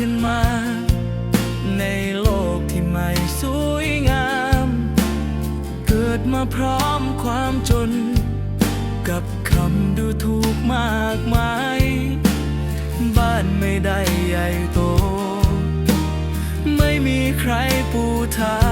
ขึ้นมา ในโลกที่ไม่สวยงาม เกิดมาพร้อมความจน กับคำดูถูกมากมาย บ้านไม่ได้ใหญ่โต ไม่มีใครปูทาง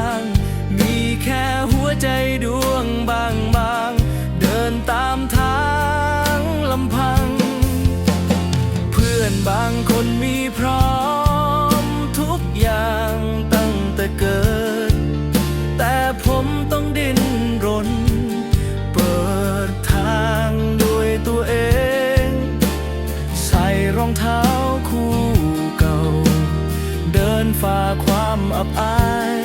รองเท้าคู่เก่า เดินฝ่าความอับอาย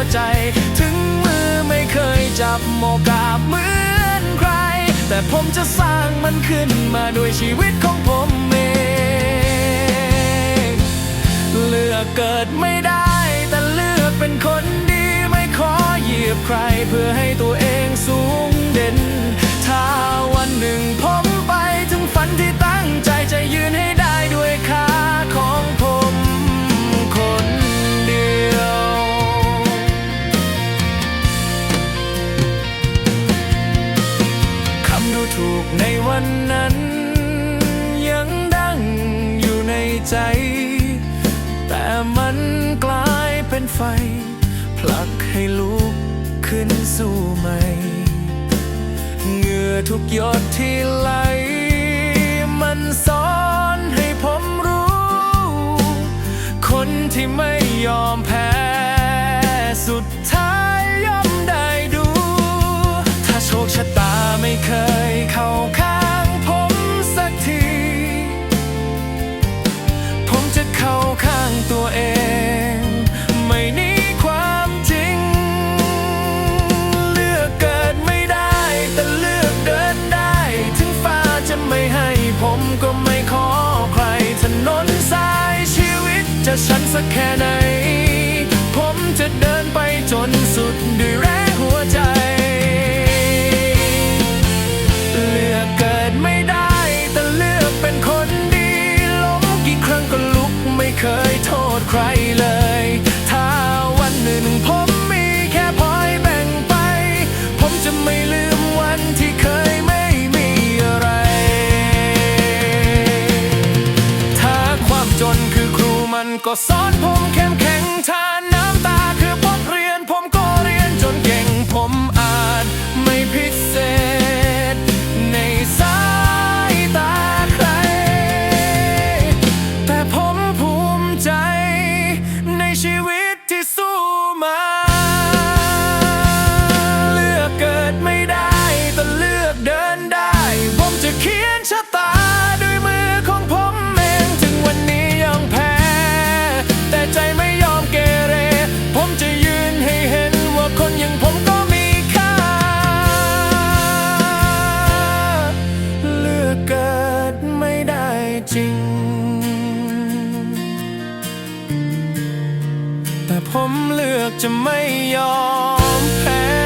วใจ ถึงมือไม่เคยจับโมกาบเหมือนใคร แต่ผมจะสร้างมันขึ้นมาด้วยชีวิตของผมเอง เลือกเกิดไม่ได้ แต่เลือกเป็นคนดีไม่ขอเหยียบใครเพื่อให้ตัวเองสูง ขในวันนั้น ยังดังอยู่ในใจ แต่มันกลายเป็นไฟ ผลักให้ลุกขึ้นสู่ใหม่ เหงื่อทุกหยดที่ สักแค่ไหน ผมจะเดินไปจนสุดด้วยแรงหัวใจ เลือกเกิดไม่ได้ แต่เลือกเป็นคนดี ล้มกี่ครั้งก็ลุกไม่เคยโทษใครเลย ผมเลือกจะไม่ยอมแพ้